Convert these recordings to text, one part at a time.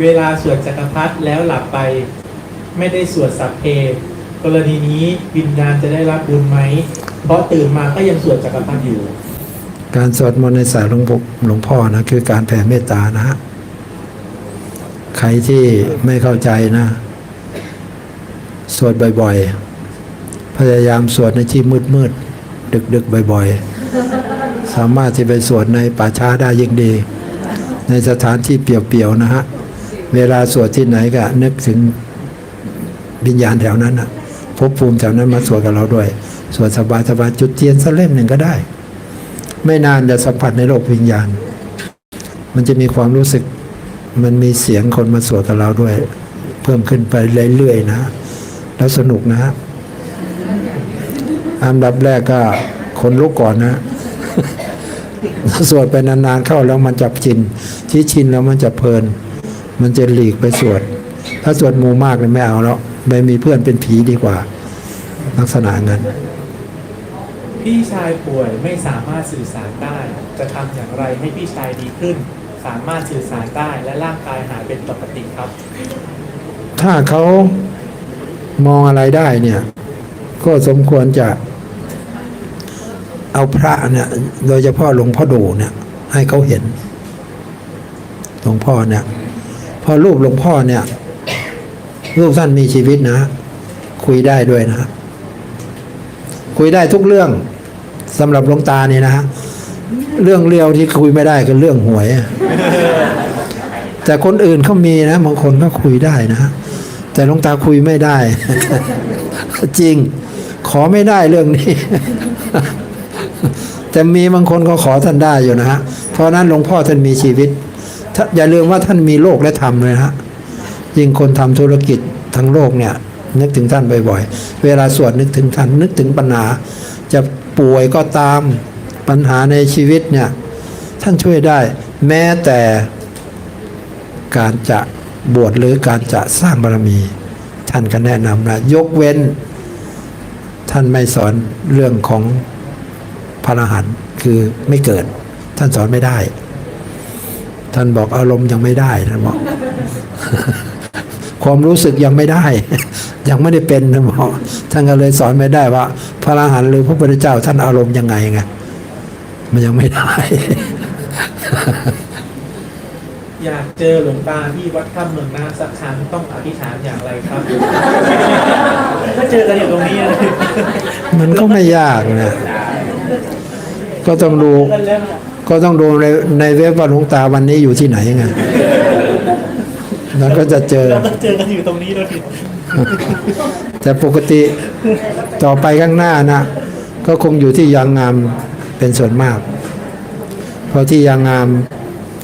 เวลาสวดจักรพรรดิแล้วหลับไป ไม่ได้สวดสัพเพ กรณีนี้วิญญาณจะได้รับบุญไหม เพราะตื่นมาก็ยังสวดจักรพรรดิอยู่ การสวดมนต์ในสายหลวงพ่หลวงพ่อนะคือการแผ่เมตตานะฮะใครที่ไม่เข้าใจนะ สวดบ่อยๆ พยายามสวดในที่มืดๆ ดึกๆ บ่อยๆ สามารถที่ไปสวดในป่าช้าได้ยิ่งดี ในสถานที่เปี่ยวๆ นะฮะ เวลาสวดที่ไหนก็นึกถึงวิญญาณแถวนั้นนะภพภูมิแถวนั้นมาสวดกับเราด้วย สวดสบายๆจุดเทียนสักเล่มหนึ่งก็ได้ ไม่นานจะสัมผัสในโลกวิญญาณ มันจะมีความรู้สึกมันมีเสียงคนมาสวดกับเราด้วย เพิ่มขึ้นไปเรื่อยๆนะ แล้วสนุกนะอันดับแรกก็คนลุกก่อนนะสวดไปนานๆเข้าแล้วมันจับชินที่ชินแล้วมันจะเพลิน มันจะหลีกไปสวด ถ้าสวดหมู่มากเลยไม่เอาแล้วไปมีเพื่อนเป็นผีดีกว่า ลักษณะนั้นพี่ชายป่วยไม่สามารถสื่อสารได้ จะทำอย่างไรให้พี่ชายดีขึ้น สามารถสื่อสารได้และร่างกายหายเป็นปกติครับ ถ้าเขามองอะไรได้เนี่ย ก็สมควรจะเอาพระเนี่ยโดยเฉพาะหลวงพ่อดูเนี่ย ให้เขาเห็นหลวงพ่อเนี่ย พอรูปหลวงพ่อเนี่ย รูปท่านมีชีวิตนะ คุยได้ด้วยนะ คุยได้ทุกเรื่องสำหรับหลวงตานี่นะเรื่องเลียวที่คุยไม่ได้คือเรื่องหวย แต่คนอื่นเขามีนะบางคนก็คุยได้นะแต่หลวงตาคุยไม่ได้ จริง ขอไม่ได้เรื่องนี้ แต่มีบางคนก็ขอท่านได้อยู่นะฮะเพราะนั้นหลวงพ่อท่านมีชีวิต อย่าลืมว่าท่านมีโลกและธรรมเลยฮะยิ่งคนทำธุรกิจทั้งโลกเนี่ย นึกถึงท่านบ่อยๆ เวลาสวดนึกถึงท่านนึกถึงปัญหา จะป่วยก็ตามปัญหาในชีวิตเนี่ย ท่านช่วยได้ แม้แต่การจะบวชหรือการจะสร้างบารมี ท่านก็แนะนำนะยกเว้น ท่านไม่สอนเรื่องของพระอรหันต์คือไม่เกิด ท่านสอนไม่ได้ ท่านบอกอารมณ์ยังไม่ได้ท่านบอกความรู้สึกยังไม่ได้ ยังไม่ได้เป็นท่านบอกท่านก็เลยสอนไม่ได้ว่า พระอรหันต์หรือพระพุทธเจ้าท่านอารมณ์ยังไงไงมันยังไม่ได้ อยากเจอหลวงตาที่วัดถ้ำเมืองนาสักครั้งต้องอธิษฐานอย่างไรครับถ้าเจอกันอยู่ตรงนี้เลยมันก็ไม่ยากนะก็ต้องดู กันแล้วก็ต้องดูในในเว็บว่าหลวงตาวันนี้อยู่ที่ไหนไงแล้วก็จะเจอเราก็เจอกันอยู่ตรงนี้แล้วทีแต่ปกติต่อไปข้างหน้านะก็คงอยู่ที่ยางงามเป็นส่วนมาก เพราะที่ยางงาม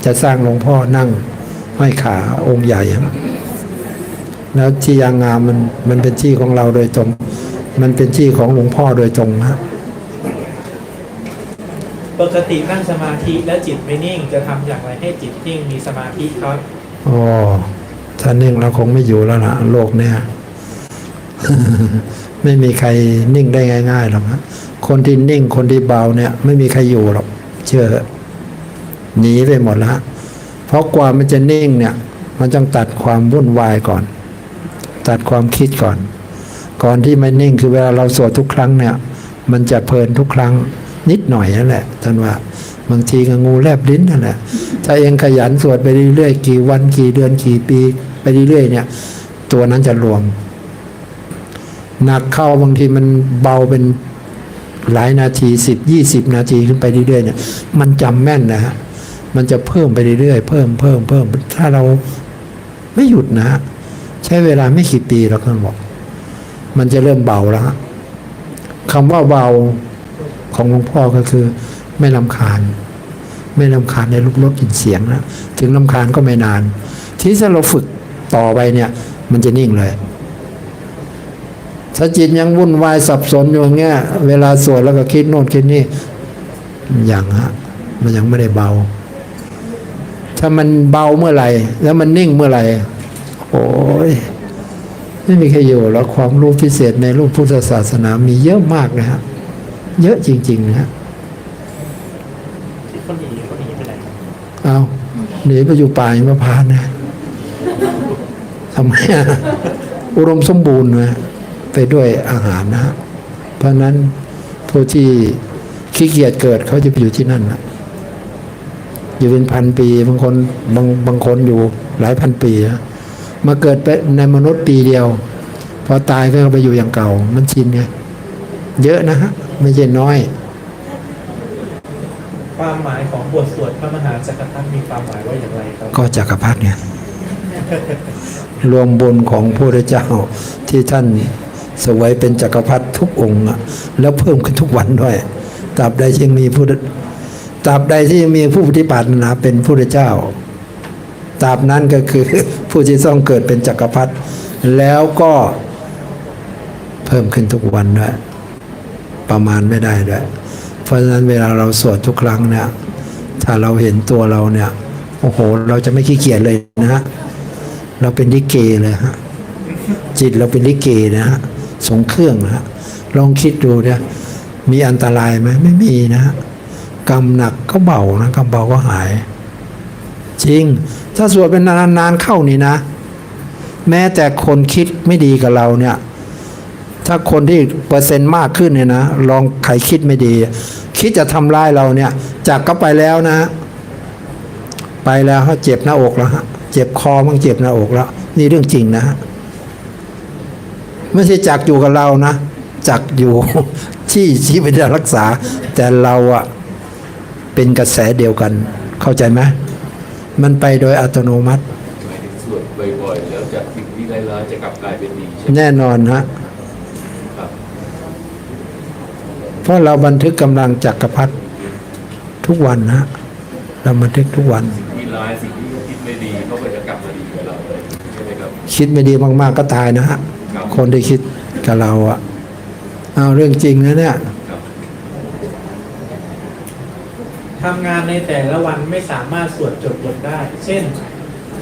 จะสร้างหลวงพ่อนั่งห้อยขาองค์ใหญ่ครับแล้วที่ยางงามมันมันเป็นที่ของเราโดยตรง มันเป็นที่ของหลวงพ่อโดยตรงนะ ปกตินั่งสมาธิแล้วจิตไม่นิ่ง จะทำอย่างไรให้จิตนิ่งมีสมาธิครับอ๋อถ้านิ่งเราคงไม่อยู่แล้วล่ะโลกเนี่ยไม่มีใครนิ่งได้ง่ายๆหรอกฮะคนที่นิ่งคนที่เบาเนี่ย ไม่มีใครอยู่หรอกเชื่อหนีไปหมดแล้วฮะเพราะกว่ามันจะนิ่งเนี่ย มันต้องตัดความวุ่นวายก่อน ตัดความคิดก่อน ก่อนที่ไม่นิ่งคือเวลาเราสวดทุกครั้งเนี่ย มันจะเพลินทุกครั้ง นิดหน่อยนั่นแหละท่านว่าบางทีก็งูแลบลิ้นนั่นแหละถ้าเองขยันสวดไปเรื่อยๆกี่วันกี่เดือนกี่ปี ไปเรื่อยๆเนี่ย ตัวนั้นจะรวมหนักเข้าบางทีมันเบาเป็นหลายนาทีสิบยี่สิบนาทีขึ้นไปเรื่อยๆเนี่ย มันจำแม่นนะฮะมันจะเพิ่มไปเรื่อยๆเพิ่มเพิ่มเพิ่มถ้าเราไม่หยุดนะ ใช้เวลาไม่กี่ปีแล้วก็บอก มันจะเริ่มเบาแล้วคำว่าเบา ของหลวงพ่อก็คือไม่ลำคาญ ไม่ลำคาญในรูปรสกลิ่นเสียงนะถึงลำคาญก็ไม่นาน ที่ถ้าเราฝึกต่อไปเนี่ย มันจะนิ่งเลยถ้าจิตยังวุ่นวายสับสนอยู่อย่างเงี้ย เวลาสวดแล้วก็คิดโน่นคิดนี่อย่างฮะมันยังไม่ได้เบา ถ้ามันเบาเมื่อไหร่ แล้วมันนิ่งเมื่อไหร่โอ้ยไม่มีใครอยู่แล้วความรู้พิเศษในรูปพุทธศาสนามีเยอะมากนะฮะ เยอะจริงๆนะฮะคนหนีคนหนีไปไหนเอาหนีไปอยู่ป่าหิมพานต์นะทำไมอะอุดมสมบูรณ์นะไปด้วยอาหารนะฮะเพราะฉะนั้นผู้ที่ขี้เกียจเกิดเขาจะไปอยู่ที่นั่นนะอยู่เป็นพันปี บางคนบางบางคนอยู่หลายพันปีนะมาเกิดเป็นในมนุษย์ปีเดียว พอตายก็ไปอยู่อย่างเก่า มันชินไงเยอะนะฮะ ไม่ใช่น้อย ความหมายของบทสวดพระมหาจักรพรรดิมีความหมายว่าอย่างไรครับ ก็จักรพรรดิเนี่ยรวมบุญของพระพุทธเจ้าที่ท่านเสวยเป็นจักรพรรดิทุกองค์อะแล้วเพิ่มขึ้นทุกวันด้วยตราบใดที่ยังมีผู้ตราบใดที่ยังมีผู้ปฏิบัตินะเป็นพระพุทธเจ้าตราบนั้นก็คือผู้ที่ต้องเกิดเป็นจักรพรรดิแล้วก็เพิ่มขึ้นทุกวันด้วย ประมาณไม่ได้ด้วยเพราะฉะนั้นเวลาเราสวดทุกครั้งเนี่ย ถ้าเราเห็นตัวเราเนี่ย โอ้โห เราจะไม่ขี้เกียจเลยนะฮะเราเป็นลิเกเลยฮะจิตเราเป็นลิเกนะฮะสงเครื่องนะฮะลองคิดดูเนี่ยมีอันตรายไหมไม่มีนะฮะกรรมหนักก็เบานะกรรมเบาก็หาย จริง ถ้าสวดเป็นนานๆเข้านี่นะ แม้แต่คนคิดไม่ดีกับเราเนี่ย ถ้าคนที่เปอร์เซ็นต์มากขึ้นเนี่ยนะลองใครคิดไม่ดี คิดจะทำร้ายเราเนี่ย จากก็ไปแล้วนะ ไปแล้วเขาเจ็บหน้าอกแล้วฮะเจ็บคอมั่งเจ็บหน้าอกแล้ว นี่เรื่องจริงนะฮะไม่ใช่จักอยู่กับเรานะจักอยู่ที่ที่ไม่ได้รักษา แต่เราอะเป็นกระแสเดียวกัน เข้าใจไหมมันไปโดยอัตโนมัติหมายถึงสวดบ่อยๆแล้วจะสิ่งที่ร้ายๆจะกลับกลายเป็นดีใช่ไหมแน่นอนฮะ ครับ เพ ราะเราบันทึกกำลังจักรพรรดิทุกวันนะฮะเราบันทึกทุกวันสิ่งที่ร้ายสิ่งที่คิดไม่ดีเขาก็จะกลับมาดีกับเราเลยใช่ไหมครับคิดไม่ดีมากๆก็ตายนะฮะครับคนที่คิดกับเราอะเอาเรื่องจริงนะเนี่ยครับทำงานในแต่ละวันไม่สามารถสวดจดบทได้ เช่น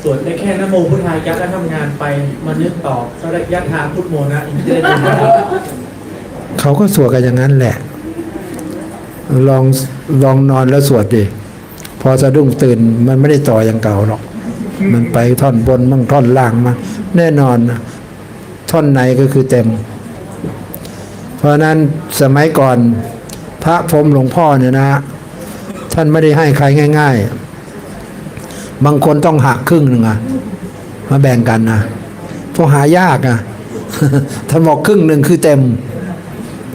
สวดได้แค่นะโมพุทธายะแล้วทำงานไปมานึกต่อก็ได้ยะทาพุทโมนะอินเดียเป็นนะครับเขาก็สวดกันอย่างนั้นแหละ ลองลองนอนแล้วสวดดิพอสะดุ้งตื่นมันไม่ได้ต่ออย่างเก่าหรอก มันไปท่อนบนมั่งท่อนล่างมาแน่นอนท่อนไหนก็คือเต็ม เพราะนั้นสมัยก่อนพระพรมหลวงพ่อเนี่ยนะ ท่านไม่ได้ให้ใครง่าย ๆ บางคนต้องหักครึ่งหนึ่งอะมาแบ่งกันนะเพราะหายากอะท่านบอกครึ่งหนึ่งคือเต็ม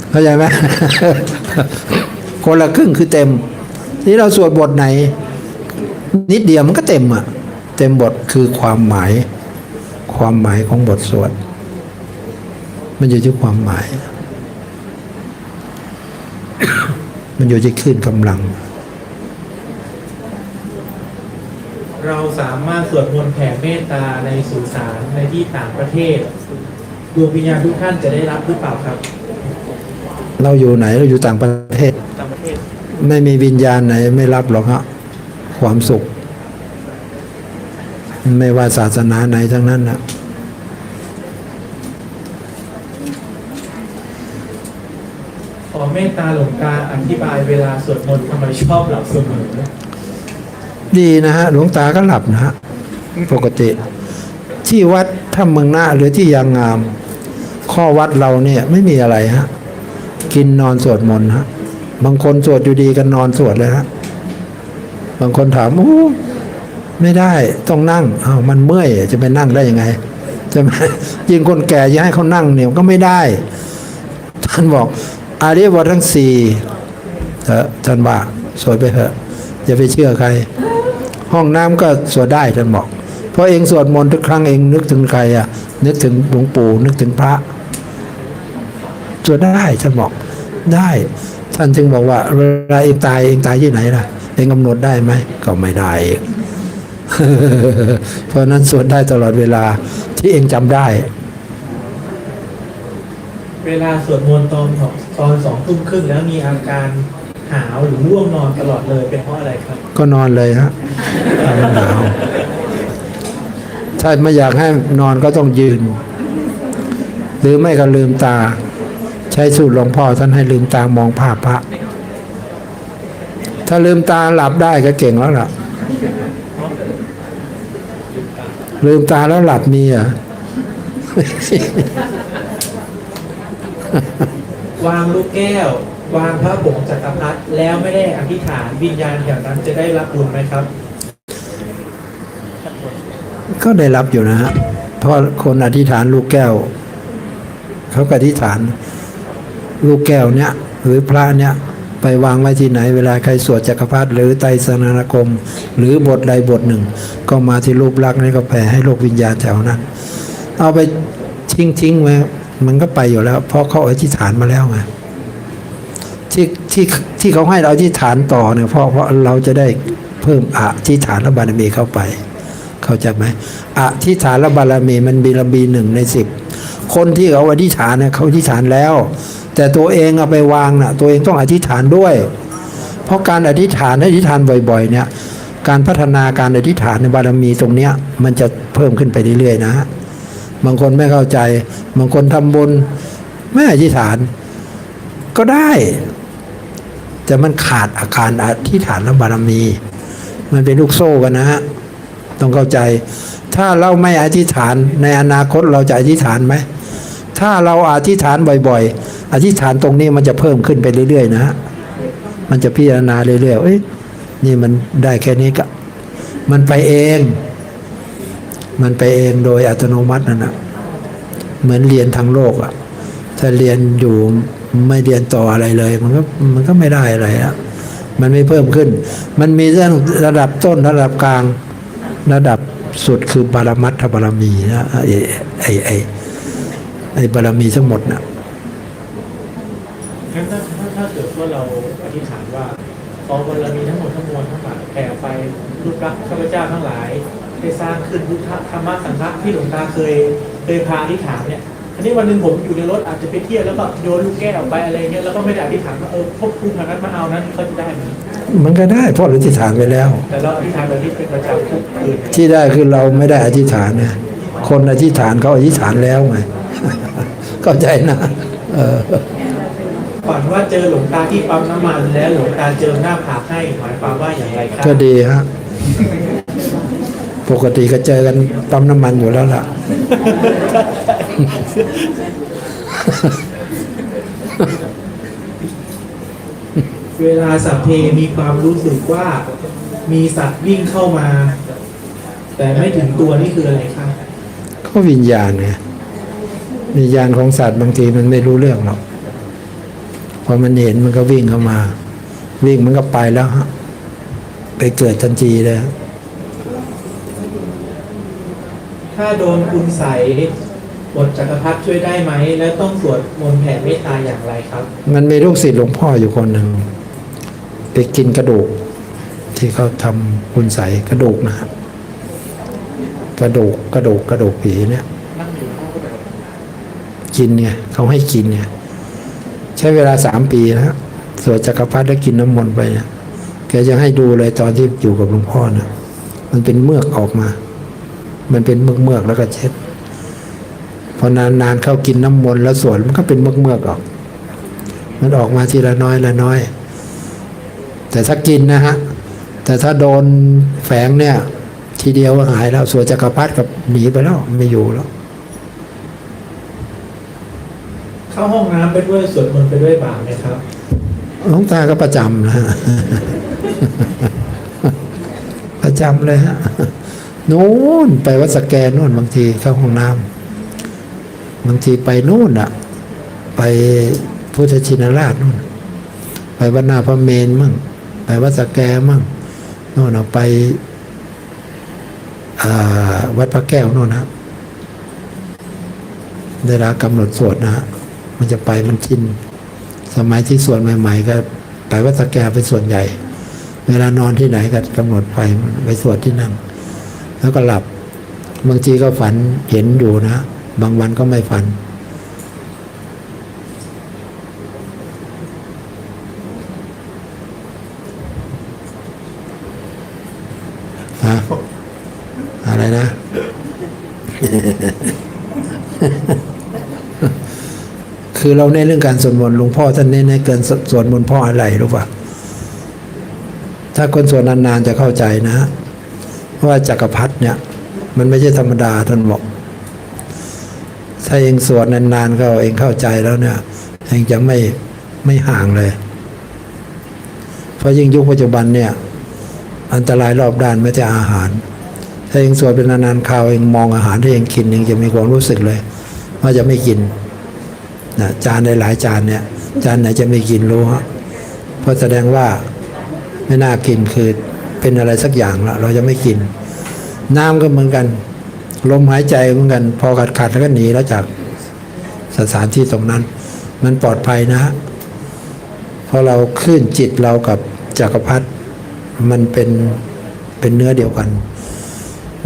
เข้าใจไหม คนละครึ่งคือเต็ม นี่เราสวดบทไหน นิดเดียวมันก็เต็มอะเต็มบทคือความหมาย ความหมายของบทสวด มันอยู่ที่ความหมาย มันอยู่ที่คลื่นกำลัง เราสามารถสวดมนต์แผ่เมตตาในสุสานในที่ต่างประเทศดวงวิญญาณทุกท่านจะได้รับหรือเปล่าครับ เราอยู่ไหนเราอยู่ต่างประเทศ ต่างประเทศ ไม่มีวิญญาณไหน ไม่รับหรอกฮะความสุข ไม่ว่าศาสนาไหนทั้งนั้นนะขอเมตตาหลวงตาอธิบายเวลาสวดมนต์ทำไมชอบหลับเสมอดีนะฮะ หลวงตาก็หลับนะฮะปกติ ที่วัดถ้าเมืองหน้าหรือที่ยางงาม ข้อวัดเราเนี่ยไม่มีอะไรฮะ กินนอนสวดมนต์ฮะบางคนสวดอยู่ดีกันนอนสวดเลยฮะบางคนถามโอ้ไม่ได้ต้องนั่งอ้าวมันเมื่อยจะไปนั่งได้ยังไงใช่ไหยิ่งคนแก่จะให้เขานั่งเนี่ยก็ไม่ได้ ท่านบอกอาเรียวทั้งสี่เถอะท่านว่าสวดไปเถอะอย่าไปเชื่อใคร ห้องน้ำก็สวดได้ท่านบอกเพราะเองสวดมนต์ทุกครั้งเองนึกถึงใครอะนึกถึงหลวงปู่นึกถึงพระสวดได้ท่านบอก ได้ ท่านจึงบอกว่าเวลาเองตายเองตายที่ไหนล่ะเองกำหนดได้ไหมก็ไม่ได้เองเพราะฉะนั้นสวดได้ตลอดเวลาที่เองจำได้ เวลาสวดมนต์ตอนของตอนสองทุ่มครึ่งแล้วมีอาการหาวหรือร่วงนอนตลอดเลยเป็นเพราะอะไรครับ ก็นอนเลยฮะถ้ามันหนาวถ้าไม่อยากให้นอนก็ต้องยืน หรือไม่ก็ลืมตา ใช้สูตรหลวงพ่อท่านให้ลืมตามองภาพพระ ถ้าลืมตาหลับได้ก็เก่งแล้วล่ะ ลืมตาแล้วหลับมีเหรอะวางลูกแก้ว วางพระผงจักรพรรดิแล้วไม่ได้อธิษฐานวิญญาณแถวนั้นจะได้รับบุญไหมครับ ก็ได้รับอยู่นะฮะเพราะคนอธิษฐานลูกแก้ว เขาก็อธิษฐาน ลูกแก้วเนี้ยหรือพระเนี้ยไปวางไว้ที่ไหน เวลาใครสวดจักรพรรดิหรือไตรสนานคม หรือบทใดบทหนึ่ง ก็มาที่รูปลักษณ์นี้ก็แผ่ให้โลกวิญญาณแถวนั้นเอาไปทิ้งทิ้งไว้มันก็ไปอยู่แล้ว เพราะเขาอธิษฐานมาแล้วไงที่ที่ที่เขาให้เราอธิษฐานต่อเนี่ยเพราะเพราะเราจะได้เพิ่มอธิษฐานและบารมีเข้าไป เข้าใจไหมอธิษฐานและบารมีมันมีระบีหนึ่งในสิบ คนที่เขาอธิษฐานเนี่ยเขาอธิษฐานแล้ว แต่ตัวเองเอาไปวางน่ะตัวเองต้องอธิษฐานด้วย เพราะการอธิษฐานอธิษฐานบ่อย ๆ เนี่ย การพัฒนาการอธิษฐานในบารมีตรงเนี้ย มันจะเพิ่มขึ้นไปเรื่อยๆนะบางคนไม่เข้าใจ บางคนทำบุญไม่อธิษฐาน ก็ได้ แต่มันขาดอาการอธิษฐานและบารมี มันเป็นลูกโซ่กันนะฮะต้องเข้าใจ ถ้าเราไม่อธิษฐานในอนาคตเราจะอธิษฐานไหม ถ้าเราอธิษฐานบ่อย ๆ อธิษฐานตรงนี้มันจะเพิ่มขึ้นไปเรื่อยๆ นะฮะมันจะพิจารณาเรื่อยๆเอ้ยนี่มันได้แค่นี้ก็ มันไปเอง มันไปเองโดยอัตโนมัตินั่นนะเหมือนเรียนทางโลกอะถ้าเรียนอยู่ไม่เรียนต่ออะไรเลย มันก็มันก็ไม่ได้อะไรอะมันไม่เพิ่มขึ้น มันมีเรื่องระดับต้นระดับกลางระดับ สุดคือบารมัตถบารมีนะไอ้ไอ้ไอ้ไอ้บารมีทั้งหมดนะงั้นถ้าถ้าถ้าเกิดว่าเราอธิษฐานว่าขอบารมีทั้งหมดทั้งมวลทั้งหลายแผ่ไปรูปรักข้าพเจ้าทั้งหลาย ได้สร้างขึ้นพุทธธรรมะสังฆะที่หลวงตาเคยเคยพาอธิษฐานเนี่ย อันนี้วันหนึ่งผมอยู่ในรถอาจจะไปเที่ยวแล้วก็โยนลูกแก้วออกไปอะไรเงี้ยแล้วก็ไม่ได้อธิษฐานว่าเออพวกคุณทางนั้นมาเอานั้นเขาจะได้ไหมมันก็ได้เพราะเราอธิษฐานไปแล้ว แต่เราอธิษฐานแบบนี้เป็นประจำทุกคืนที่ได้คือเราไม่ได้อธิษฐานนะคนอธิษฐานเขาอธิษฐานแล้วไงเข้าใจนะเออฝันว่าเจอหลวงตาที่ปั๊มน้ำมันแล้วหลวงตาเจอหน้าผากให้หมายความว่าอย่างไรครับก็ดีฮะปกติก็เจอกันปั๊มน้ำมันอยู่แล้วล่ะ เวลาสัพเพมีความรู้สึกว่ามีสัตว์วิ่งเข้ามา แต่ไม่ถึงตัวนี่คืออะไรครับก็วิญญาณไงวิญญาณของสัตว์บางทีมันไม่รู้เรื่องหรอกพอมันเห็นมันก็วิ่งเข้ามา วิ่งมันก็ไปแล้วฮะไปเกิดทันทีเลยถ้าโดนคุณใสย บทจักรพรรดิช่วยได้ไหม และต้องสวดมนต์แผ่เมตตาอย่างไรครับ มันมีลูกศิษย์หลวงพ่ออยู่คนหนึ่งไปกินกระดูก ที่เขาทำคุณใสกระดูกนะฮะกระดูกกระดูกกระดูกผีเนี่ยกินไงเขาให้กินไงใช้เวลาสามปีนะสวดจักรพรรดิแล้วกินน้ำมนต์ไปเนี่ยแกจะให้ดูเลยตอนที่อยู่กับหลวงพ่อนะมันเป็นเมือกออกมา มันเป็นเมือกเมือกแล้วก็เช็ด อนานๆเข้ากินน้ำมนต์แล้วสวดมันก็เป็นเมือกเมือกๆออก มันออกมาทีละน้อยละน้อย แต่ถ้ากินนะฮะ แต่ถ้าโดนแฝงเนี่ย ทีเดียวก็หายแล้วสวดจักรพรรดิกับหนีไปแล้วไม่อยู่แล้ว เข้าห้องน้ำไปด้วยสวดมนต์ไปด้วยบาปไหมครับหลวงตาก็ประจำนะฮะประจำเลยฮะ นู้นไปวัดสแกนนู่นบางทีเข้าห้องน้ำ บางทีไปนู่นอะไปพุทธชินราชนู่น ไปวัดนาพระเมนมั่ง ไปวัดสแกมั่งนู่นเอาไปวัดพระแก้วนู่นนะเวลากำหนดสวดนะฮะมันจะไปมันชินสมัยที่สวดใหม่ ๆ ก็ไปวัดสแกเป็นส่วนใหญ่ เวลานอนที่ไหนก็กำหนดไปไปสวดที่นั่นแล้วก็หลับบางทีก็ฝันเห็นอยู่นะ บางวันก็ไม่ฝันฮะอะไรนะ คือเราเน้นเรื่องการสวดมนต์หลวงพ่อท่านเน้นให้เกินสวดมนต์พ่ออะไรรู้ป่ะถ้าคนสวดนานๆจะเข้าใจนะ ว่าจักรพรรดิเนี่ย มันไม่ใช่ธรรมดาท่านบอก ถ้าเองสวดนานๆก็เองเข้าใจแล้วเนี่ยเองจะไม่ไม่ห่างเลย เพราะยิ่งยุคปัจจุบันเนี่ย อันตรายรอบด้านไม่แต่อาหาร ถ้าเองสวดเป็นนานๆคราวเองมองอาหารที่เองกินเองจะมีความรู้สึกเลย ว่าจะไม่กินนะจานหลายจานเนี่ย จานไหนจะไม่กินรู้ฮะเพราะแสดงว่าไม่น่ากินคือเป็นอะไรสักอย่างละเราจะไม่กิน น้ำก็เหมือนกัน ลมหายใจเหมือนกัน พอขาดขาดๆแล้วก็หนีแล้วจากสถานที่ตรงนั้น มันปลอดภัยนะเพราะเราขึ้นจิตเรากับจักรพรรดิมันเป็นเป็นเนื้อเดียวกัน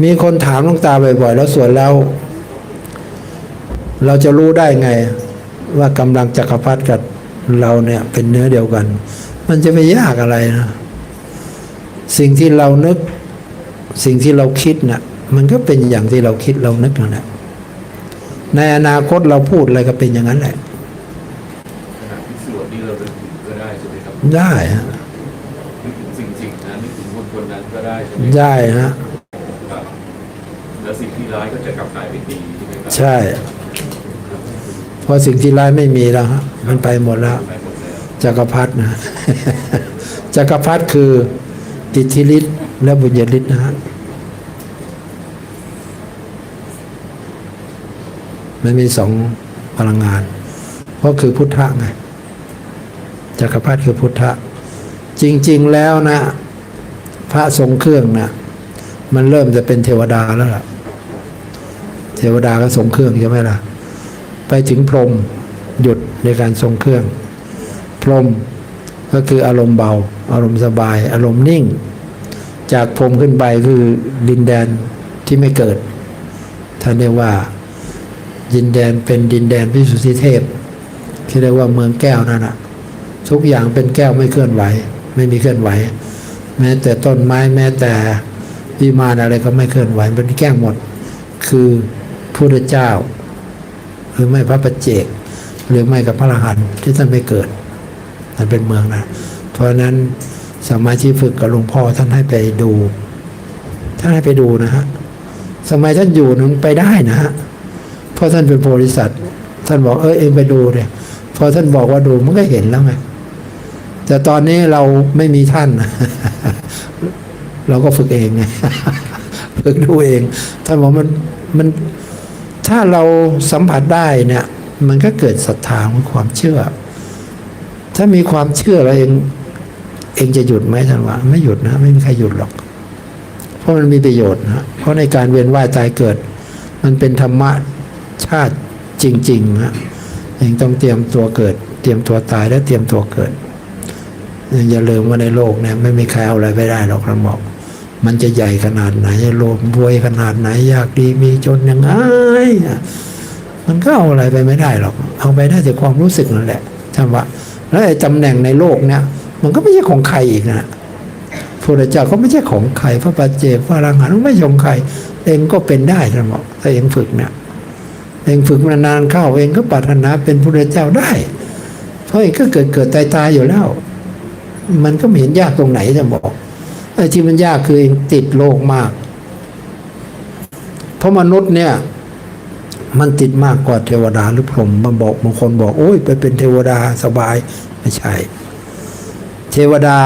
มีคนถามลงตาบ่อยๆ แล้วส่วนแล้วเราจะรู้ได้ไง ว่ากำลังจักรพรรดิกับเราเนี่ยเป็นเนื้อเดียวกัน มันจะไม่ยากอะไรนะ สิ่งที่เรานึก สิ่งที่เราคิดน่ะ มันก็เป็นอย่างที่เราคิดเรานึกนั่นแหละในอนาคตเราพูดอะไรก็เป็นอย่างนั้นแหละขณะที่สวดนี่เรานึกถึงก็ได้ใช่ไหมครับได้ฮะนึกถึงสิ่งสิ่งนั้นนึกถึงคนคนนั้นก็ได้ใช่ไหมได้ฮะครับแล้วสิ่งที่ร้ายก็จะกลับกลายเป็นดีใช่ไหมครับใช่เพราะสิ่งที่ร้ายไม่มีแล้วฮะมันไปหมดแล้วไปหมดแล้วจักรพรรดินะจักรพรรดิคืออิทธิฤทธิ์และบุญญาฤทธิ์นะฮะ มันมีสองพลังงานเพราะคือพุทธะไงจักรพรรดิคือพุทธะ จริง ๆแล้วนะ พระทรงเครื่องนะมันเริ่มจะเป็นเทวดาแล้วล่ะ เทวดาก็ทรงเครื่องใช่ไหมล่ะ ไปถึงพรหมหยุดในการทรงเครื่อง พรหมก็คืออารมณ์เบา อารมณ์สบาย อารมณ์นิ่ง จากพรมขึ้นไปคือดินแดนที่ไม่เกิดท่านเรียกว่า ดินแดนเป็นดินแดนพิสุทธิเทพที่เรียกว่าเมืองแก้วนั่นนะทุกอย่างเป็นแก้วไม่เคลื่อนไหว ไม่มีเคลื่อนไหว แม้แต่ต้นไม้แม้แต่วิมานอะไรก็ไม่เคลื่อนไหวเป็นแก้วหมด คือพระพุทธเจ้า หรือไม่พระปัจเจก หรือไม่กับพระอรหันต์ที่ท่านไม่เกิดมันเป็นเมืองนะเพราะฉะนั้นสมาชิกฝึกกับหลวงพ่อท่านให้ไปดู ท่านให้ไปดูนะฮะสมัยท่านอยู่นั้นไปได้นะฮะ เพราะท่านเป็นโพธิสัตว์ท่านบอกเออเองไปดูเนี่ยพอท่านบอกว่าดูมันก็เห็นแล้วไงแต่ตอนนี้เราไม่มีท่าน เราก็ฝึกเองไงฝึกดูเอง ท่านบอกมันมันถ้าเราสัมผัสได้เนี่ย มันก็เกิดศรัทธาของความเชื่อ ถ้ามีความเชื่อแล้วเองเองจะหยุดไหมท่านว่าไม่หยุดนะ ไม่มีใครหยุดหรอก เพราะมันมีประโยชน์นะเพราะในการเวียนว่ายตายเกิด มันเป็นธรรมะ ชาติจริงๆนะเองต้องเตรียมตัวเกิด เตรียมตัวตายและเตรียมตัวเกิด อย่าลืมว่าในโลกเนี่ยไม่มีใครเอาอะไรไปได้หรอกเราบอกมันจะใหญ่ขนาดไหนโลภบวยขนาดไหน ยากดีมีจนยังไงมันก็เอาอะไรไปไม่ได้หรอก เอาไปได้แต่ความรู้สึกนั่นแหละท่านว่าแล้วไอ้ตำแหน่งในโลกเนี่ย มันก็ไม่ใช่ของใครอีกนะพระเจ้าก็ไม่ใช่ของใครพระปัจเจกพระอรังหันต์ไม่ใช่ของใคร เองก็เป็นได้ท่านบอกถ้าเองฝึกเนี่ย เองฝึกมานานเข้าเองก็ปรารถนาเป็นพระเจ้าได้ เพราะเองก็เกิดเกิดตายตายอยู่แล้ว มันก็ไม่เห็นยากตรงไหนจะบอกไอ้ที่มันยากคือเองติดโลกมาก เพราะมนุษย์เนี่ยมันติดมากกว่าเทวดาหรือพรหมบางบอกบางคนบอกโอ้ยไปเป็นเทวดาสบายไม่ใช่ เทวดา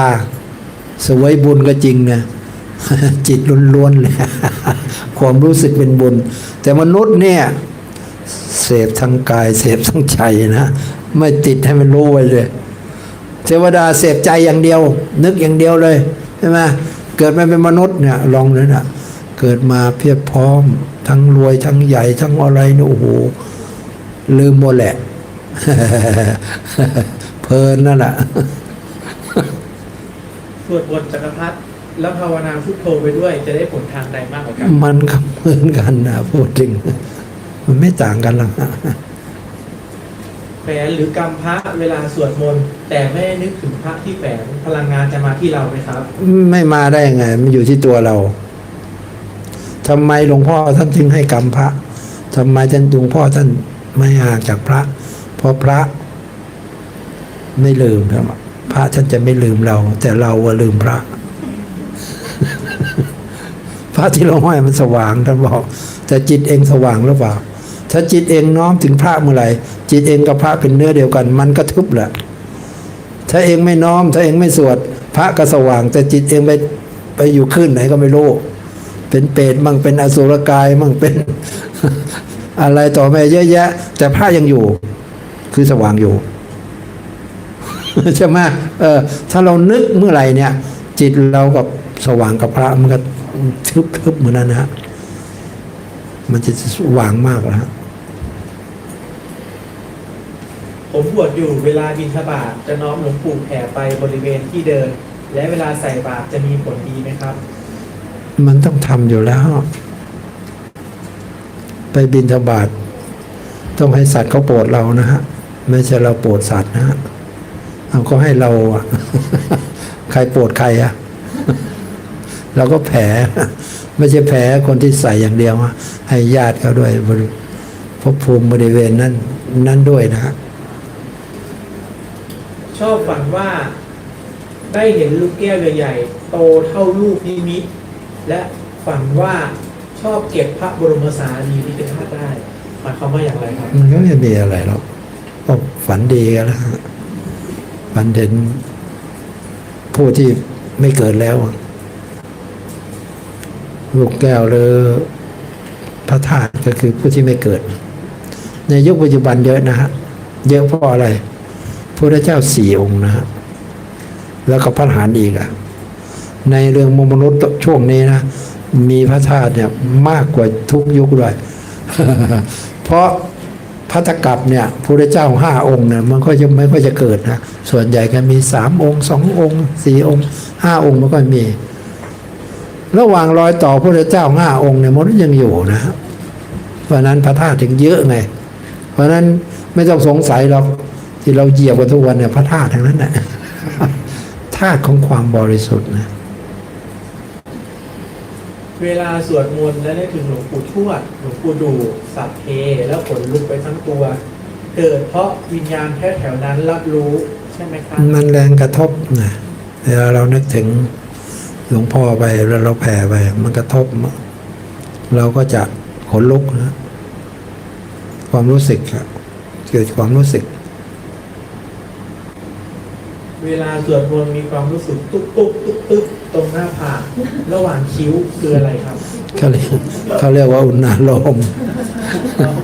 สวยบุญก็จริงนะจิตล้วนๆเลยความรู้สึกเป็นบุญ แต่มนุษย์เนี่ย เสพทั้งกาย เสพทั้งใจนะไม่ติดให้มันรู้ไว้เลยเทวดาเสพใจอย่างเดียว นึกอย่างเดียวเลยใช่ไหมเกิดมาเป็นมนุษย์เนี่ยลองเลยนะเกิดมาเพียบพร้อม ทั้งรวยทั้งใหญ่ทั้งอะไรเนี่ยโอ้โหลืมหมดแหละ เพลินนั่นแหละสวดบทจักรพรรดิแล้วภาวนาพุทโธไปด้วย จะได้ผลทางใดมากกว่ากัน มันก็เหมือนกันนะพูดจริง มันไม่ต่างกันหรอกนะแฝนหรือกรรมพระเวลาสวดมนต์แต่ไม่ได้นึกถึงพระที่แฝงพลังงานจะมาที่เราไหมครับ ไม่มาได้ยังไง มันอยู่ที่ตัวเราทำไมหลวงพ่อท่านจึงให้กรรมพระทำไมท่านหลวงพ่อท่านไม่ห่างจากพระ เพราะพระ ไม่ลืมครับพระท่านจะไม่ลืมเรา แต่เราว่าลืมพระพพระที่เราห้อยมันสว่างท่านบอก แต่จิตเองสว่างหรือเปล่า ถ้าจิตเองน้อมถึงพระเมื่อไหร่จิตเองกับพระเป็นเนื้อเดียวกัน มันก็ทึบแหละถ้าเองไม่น้อม ถ้าเองไม่สวด พระก็สว่าง แต่จิตเองไปไปอยู่ขึ้นไหนก็ไม่รู้ เป็นเปรตมั่งเป็นอสุรกายมั่งเป็นอะไรต่อไปเยอะแยะ แต่พระยังอยู่ คือสว่างอยู่ใช่ไหมเออ ถ้าเรานึกเมื่อไหร่เนี่ย จิตเรากับสว่างกับพระมันก็ทึบทึบเหมือนนั้นนะฮะมันจะสว่างมากแล้วฮะ ผมบวชอยู่เวลาบิณฑบาตจะน้อมหลวงปู่แผ่ไปบริเวณที่เดิน และเวลาใส่บาตรจะมีผลดีไหมครับ มันต้องทำอยู่แล้ว ไปบินทบาทต้องให้สัตว์เขาโปรดเรานะฮะไม่ใช่เราโปรดสัตว์นะฮะเอาก็ให้เราอะใครโปรดใครอะเราก็แผลไม่ใช่แผลคนที่ใส่อย่างเดียวอะให้ญาติเขาด้วยบริภพภูมิบริเวณนั้นนั้นด้วยนะฮะ ชอบฝันว่า ได้เห็นลูกแก้วใหญ่ๆโตเท่าลูกนิมิตและฝันว่าชอบเก็บพระบรมสารีริกธาตุได้หมายความว่าอย่างไรครับมันก็ไม่มีอะไรหรอกก็ฝันดีกันแล้วฝันเห็นผู้ที่ไม่เกิดแล้ว ลูกแก้วหรือพระธาตุก็คือผู้ที่ไม่เกิด ในยุคปัจจุบันเยอะนะฮะเยอะเพราะอะไร พระเจ้าสี่องค์นะฮะแล้วก็พระทหารอีกอะในเรื่องมนุษย์ช่วงนี้นะ มีพระธาตุเนี่ยมากกว่าทุกยุคด้วย เพราะพัตกับเนี่ยพระเจ้าห้าองค์เนี่ยมันก็จะไม่ค่อยจะเกิดนะ ส่วนใหญ่ก็มีสามองค์สององค์สี่องค์ห้าองค์มันก็มี ระหว่างรอยต่อพระเจ้าห้าองค์เนี่ยมันยังอยู่นะเพราะนั้นพระธาตุถึงเยอะไง เพราะนั้นไม่ต้องสงสัยหรอก ที่เราเหยียบกันทุกวันเนี่ยพระธาตุทั้งนั้นแหละธาตุของความบริสุทธิ์นะเวลาสวดมนต์และได้ถึงหลวงปู่ทวดหลวงปู่ดูสัพเพแล้วขนลุกไปทั้งตัว เกิดเพราะวิญญาณแค่แถวนั้นรับรู้ใช่ไหมครับมันแรงกระทบนะเวลาเรานึกถึงหลวงพ่อไปแล้วเราแผ่ไป มันกระทบ เราก็จะขนลุกนะความรู้สึกอะเกิดความรู้สึก เวลาสวดมนต์มีความรู้สึกตุ๊บตุ๊บตุ๊บตุ๊บตรงหน้าผากระหว่างคิ้วคืออะไรครับเขาเรียกเขาเรียกว่าอุณาโลม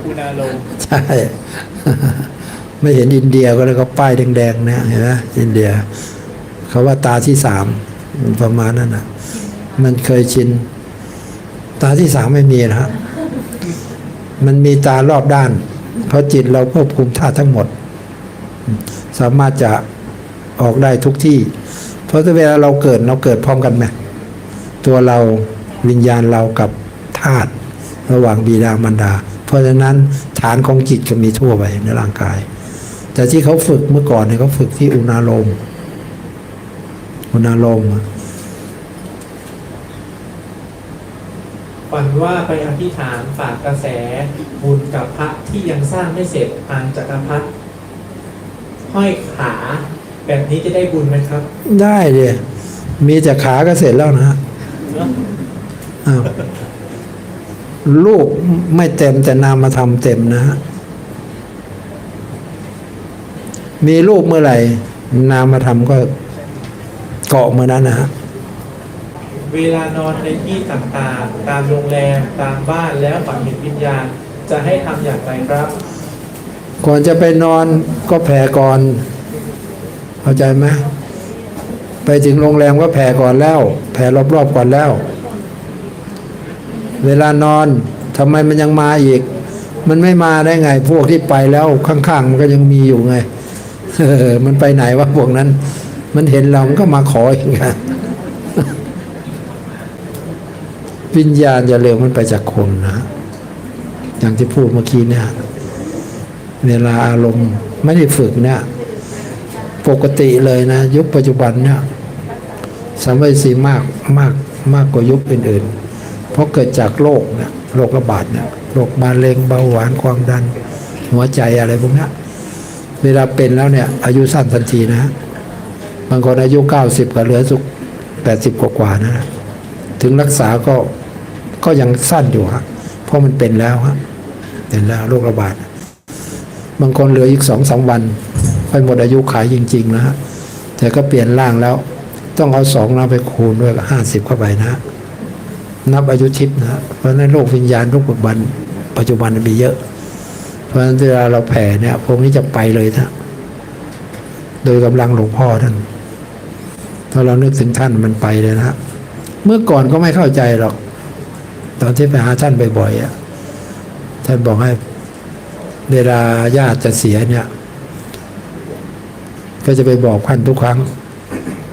อุณาโลมใช่ไม่เห็นอินเดียก็เลยก็ป้ายแดงๆนะเห็นไหมอินเดียเขาว่าตาที่สามประมาณนั้นนะมันเคยชิน ตาที่สามไม่มีนะฮะมันมีตารอบด้าน เพราะจิตเราควบคุมธาตุทั้งหมด สามารถจะ ออกได้ทุกที่ เพราะเวลาเราเกิดเราเกิดพร้อมกันไหมตัวเราวิญญาณเรากับธาตุระหว่างบิดามารดา เพราะฉะนั้นฐานของจิตก็มีทั่วไปในร่างกาย แต่ที่เขาฝึกเมื่อก่อนเนี่ยเขาฝึกที่อุณาลมอุณาลมฝันว่าไปอธิษฐานฝากกระแสบุญกับพระที่ยังสร้างไม่เสร็จทางจักรพรรดิห้อยขา แบบนี้จะได้บุญไหมครับ ได้เลยมีแต่ขาก็เสร็จแล้วนะฮะเนอะอ้าวลูกไม่เต็มแต่นามธรรมเต็มนะฮะมีลูกเมื่อไหร่ นามธรรมก็เกาะเมื่อนั้นนะฮะเวลานอนในที่ต่างๆ ตามโรงแรมตามบ้านแล้วฝันเห็นวิญญาณ จะให้ทำอย่างไรครับ ก่อนจะไปนอนก็แผ่ก่อน เข้าใจไหมไปถึงโรงแรมก็แผ่ก่อนแล้ว แผ่รอบๆก่อนแล้ว เวลานอนทำไมมันยังมาอีก มันไม่มาได้ไง พวกที่ไปแล้วข้างๆ มันก็ยังมีอยู่ไงเออมันไปไหนวะพวกนั้น มันเห็นเรา มันก็มาขออีกไงวิญญาณจะเร็วมันไปจากคนนะ อย่างที่พูดเมื่อกี้เนี่ย เวลาอารมณ์ไม่ได้ฝึกเนี่ย ปกติเลยนะ ยุคปัจจุบันเนี่ยสัมภเวสีมากมากมากกว่ายุคอื่นๆ เพราะเกิดจากโรคเนี่ยโรคระบาดเนี่ยโรคมะเร็งเบาหวานความดัน หัวใจอะไรพวกนี้เวลาเป็นแล้วเนี่ย อายุสั้นทันทีนะ บางคนอายุเก้าสิบก็เหลือสุกแปดสิบกว่าๆนะ ถึงรักษาก็ก็ยังสั้นอยู่ฮะเพราะมันเป็นแล้วฮะเป็นแล้วโรคระบาด บางคนเหลืออีกสองสาวัน ค่อยหมดอายุขายจริง ๆ นะฮะแต่ก็เปลี่ยนร่างแล้ว ต้องเอาสองเราไปคูณด้วยห้าสิบเข้าไปนะ นับอายุทิพย์นะเพราะฉะนั้นโลกวิญญาณโลกปัจจุบันปัจจุบันมีเยอะ เพราะฉะนั้นเวลาเราแผ่เนี่ยพวกนี้จะไปเลยนะโดยกำลังหลวงพ่อท่านถ้าเรานึกถึงท่านมันไปเลยนะฮะเมื่อก่อนก็ไม่เข้าใจหรอก ตอนที่ไปหาท่านบ่อยๆอะท่านบอกให้เวลาญาติจะเสียเนี่ย ก็จะไปบอกท่านทุกครั้ง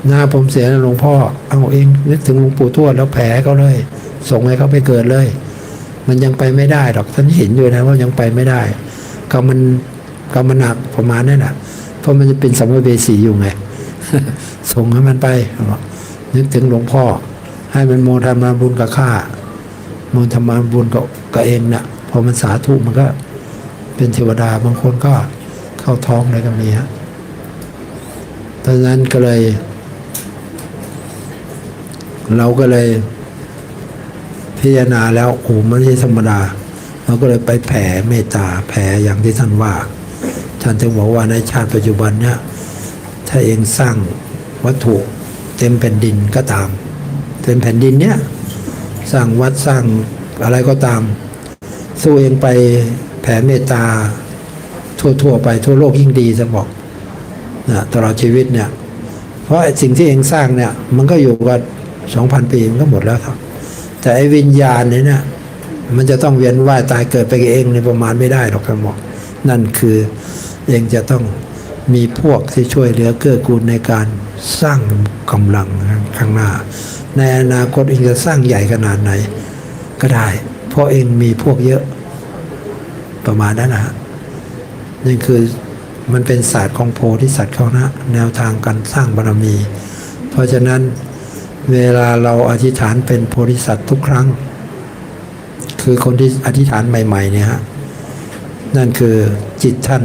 หน้าผมเสียหลวงพ่อ เอาเองนึกถึงหลวงปู่ทวดแล้วแผลเขาเลย ส่งให้เขาไปเกิดเลย มันยังไปไม่ได้หรอกท่านเห็นอยู่นะว่ายังไปไม่ได้กรรมมันกรรมมันหนักประมาณนั้นแหละเพราะมันจะเป็นสัมภเวสีอยู่ไงส่งให้มันไปนึกถึงหลวงพ่อ ให้มันโมทนาบุญกับข้าโมทนาบุญกับกับเองนะ่ะพอมันสาธุมันก็เป็นเทวดาบางคนก็เข้าท้องอะไรก็มีฮะ ราะฉะนั้นก็เลย เราก็เลยพิจารณาแล้วโอ้ไม่ใช่ธรรมดาเราก็เลยไปแผ่เมตตาแผ่อย่างที่ท่านว่าท่านถึงบอกว่าในชาติปัจจุบันเนี่ยถ้าเองสร้างวัตถุเต็มแผ่นดินก็ตาม เต็มแผ่นดินเนี่ยสร้างวัดสร้างอะไรก็ตาม สู้เองไปแผ่เมตตาทั่วๆไปทั่วโลกยิ่งดีจะบอก นะตลอดชีวิตเนี่ย เพราะสิ่งที่เองสร้างเนี่ย มันก็อยู่กับสองพันปีมันก็หมดแล้วครับ แต่ไอ้วิญญาณเนี่ยนะมันจะต้องเวียนว่ายตายเกิดไปเองในประมาณไม่ได้หรอกครับหมอนั่นคือเองจะต้องมีพวกที่ช่วยเหลือเกื้อกูลในการสร้างกำลังข้างหน้า ในอนาคตเองจะสร้างใหญ่ขนาดไหน ก็ได้ เพราะเองมีพวกเยอะประมาณนั้นนะฮะนี่คือ มันเป็นศาสตร์ของโพธิสัตว์เขานะ แนวทางการสร้างบารมี เพราะฉะนั้นเวลาเราอธิษฐานเป็นโพธิสัตว์ทุกครั้ง คือคนที่อธิษฐานใหม่ๆเนี่ยฮะนั่นคือจิตท่าน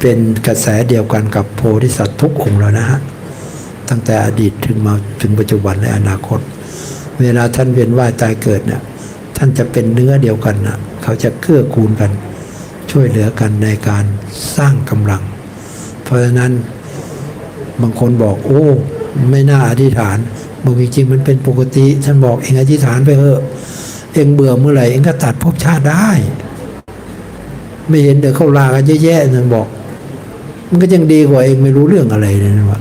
เป็นกระแสเดียวกันกับโพธิสัตว์ทุกองค์แล้วนะฮะตั้งแต่อดีตถึงมาถึงปัจจุบันในอนาคต เวลาท่านเวียนว่ายตายเกิดเนี่ยท่านจะเป็นเนื้อเดียวกันนะเขาจะเกื้อกูลกัน ช่วยเหลือกันในการสร้างกำลัง เพราะฉะนั้นบางคนบอกโอ้ ไม่น่าอธิษฐานบอกจริงๆมันเป็นปกติท่านบอกเองอธิษฐานไปเถอะเองเบื่อเมื่อไหร่เองก็ตัดภพชาติได้ ไม่เห็นเดี๋ยวเขาลากันแย่ๆนั่นบอก มันก็ยังดีกว่าเองไม่รู้เรื่องอะไรเลยนะว่า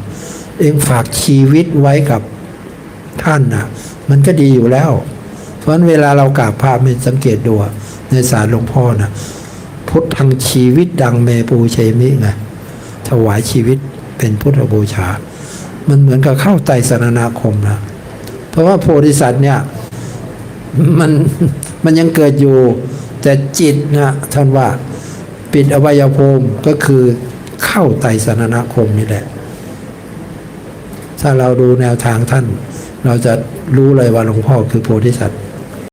เองฝากชีวิตไว้กับท่านนะมันก็ดีอยู่แล้ว เพราะฉะนั้นเวลาเรากราบพระไม่สังเกตดูในสารหลวงพ่อนะ พุทธังชีวิตดังเมปูเชมิไงถวายชีวิตเป็นพุทธบูชา มันเหมือนกับเข้าไตรสรณาคมนะ เพราะว่าโพธิสัตว์เนี่ยมันมันยังเกิดอยู่ แต่จิตนะท่านว่าปิดอวัยวภูมิก็คือเข้าไตรสรณคมนี่แหละ ถ้าเราดูแนวทางท่าน เราจะรู้เลยว่าหลวงพ่อคือโพธิสัตว์